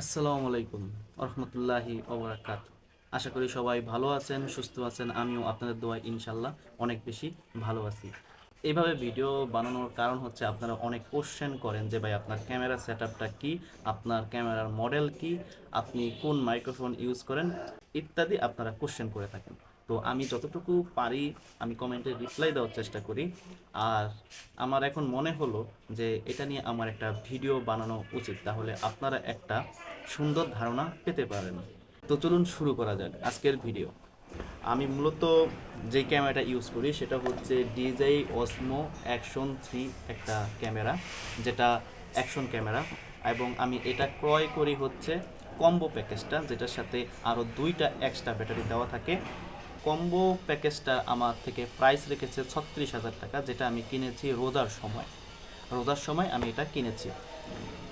আসসালামু আলাইকুম রহমতুল্লাহি ওবরাকাত আশা করি সবাই ভালো আছেন, সুস্থ আছেন, আমিও আপনাদের দোয়া ইনশাল্লাহ অনেক বেশি ভালো আছি। এইভাবে ভিডিও বানানোর কারণ হচ্ছে আপনারা অনেক কোশ্চেন করেন যে, ভাই, আপনার ক্যামেরা সেট আপটা কী? আপনার ক্যামেরার মডেল কি? আপনি কোন মাইক্রোফোন ইউজ করেন? ইত্যাদি আপনারা কোশ্চেন করে থাকেন। তো আমি যতটুকু পারি, আমি কমেন্টে রিপ্লাই দেওয়ার চেষ্টা করি। আর আমার এখন মনে হলো যে এটা নিয়ে আমার একটা ভিডিও বানানো উচিত। তাহলে আপনারা একটা সুন্দর ধারণা পেতে পারেন। তো চলুন শুরু করা যাক আজকের ভিডিও আমি মূলত যে ক্যামেরাটা ইউজ করি, সেটা হচ্ছে ডিজাই অসমো অ্যাকশন থ্রি একটা ক্যামেরা যেটা অ্যাকশন ক্যামেরা এবং আমি এটা ক্রয় করি হচ্ছে কম্বো প্যাকেজটা যেটার সাথে আরও দুইটা এক্সট্রা ব্যাটারি দেওয়া থাকে। কম্বো প্যাকেজটা আমার থেকে প্রাইস রেখেছে ছত্রিশ হাজার টাকা, যেটা আমি কিনেছি রোজার সময়। রোজার সময় আমি এটা কিনেছি।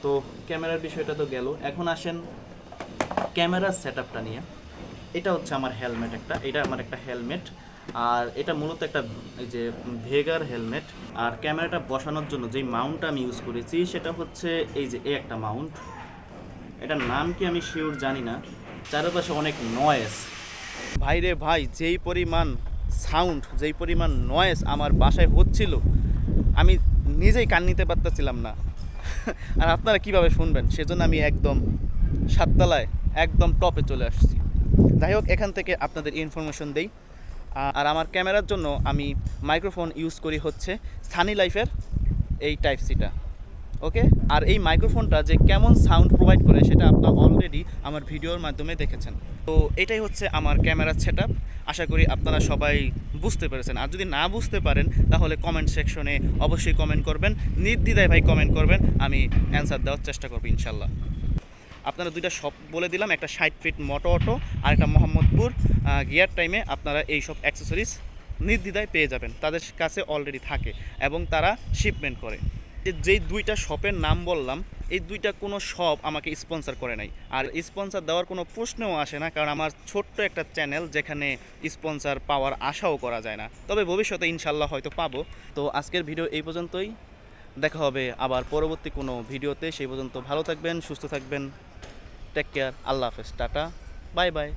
তো ক্যামেরার বিষয়টা তো গেল। এখন আসেন ক্যামেরার সেট আপটা নিয়ে। এটা হচ্ছে আমার হেলমেট একটা। এটা আমার একটা হেলমেট আর এটা মূলত একটা যে ভেগার হেলমেট আর ক্যামেরাটা বসানোর জন্য যেই মাউন্টটা আমি ইউজ করেছি, সেটা হচ্ছে এই যে এ একটা মাউন্ট এটার নাম কি আমি শিওর জানি না। চারপাশে অনেক নয়েস ভাই রে ভাই, যেই পরিমাণ সাউন্ড যেই পরিমাণ নয়েস আমার বাসায় হচ্ছিল, আমি নিজেই কান নিতে পারতেছিলাম না। আর আপনারা কীভাবে শুনবেন? সেজন্য আমি একদম সাততলায়, একদম টপে চলে আসছি। যাই হোক, এখান থেকে আপনাদের ইনফরমেশন দেই। আর আমার ক্যামেরার জন্য আমি মাইক্রোফোন ইউজ করি হচ্ছে সানি লাইফের এই টাইপ সিটা ওকে আর এই মাইক্রোফোনটা যে কেমন সাউন্ড প্রোভাইড করে সেটা আপনারা অলরেডি আমার ভিডিওর মাধ্যমে দেখেছেন। তো এটাই হচ্ছে আমার ক্যামেরার সেট আশা করি আপনারা সবাই বুঝতে পেরেছেন। আর যদি না বুঝতে পারেন, তাহলে কমেন্ট সেকশনে অবশ্যই কমেন্ট করবেন। নির্দ্বিধায় ভাই কমেন্ট করবেন। আমি অ্যান্সার দেওয়ার চেষ্টা করব ইনশাল্লাহ আপনারা দুইটা শপ বলে দিলাম, একটা ষাট ফিট মোটো অটো আর একটা মোহাম্মদপুর গিয়ার টাইমে আপনারা এই সব অ্যাক্সেসরিজ নির্দ্বিধায় পেয়ে যাবেন। তাদের কাছে অলরেডি থাকে এবং তারা শিপমেন্ট করে। যেই দুইটা শপের নাম বললাম, এই দুইটা কোনো শপ আমাকে স্পন্সর করে নাই। আর স্পন্সর দেওয়ার কোনো প্রশ্নও আসে না, কারণ আমার ছোট্ট একটা চ্যানেল যেখানে স্পন্সর পাওয়ার আশাও করা যায় না। তবে ভবিষ্যতে ইনশাল্লাহ হয়তো পাবো। তো আজকের ভিডিও এই পর্যন্তই। দেখা হবে আবার পরবর্তী কোনো ভিডিওতে। সেই পর্যন্ত ভালো থাকবেন, সুস্থ থাকবেন। টেক কেয়ার আল্লাহ হাফেজ। টাটা। Bye bye.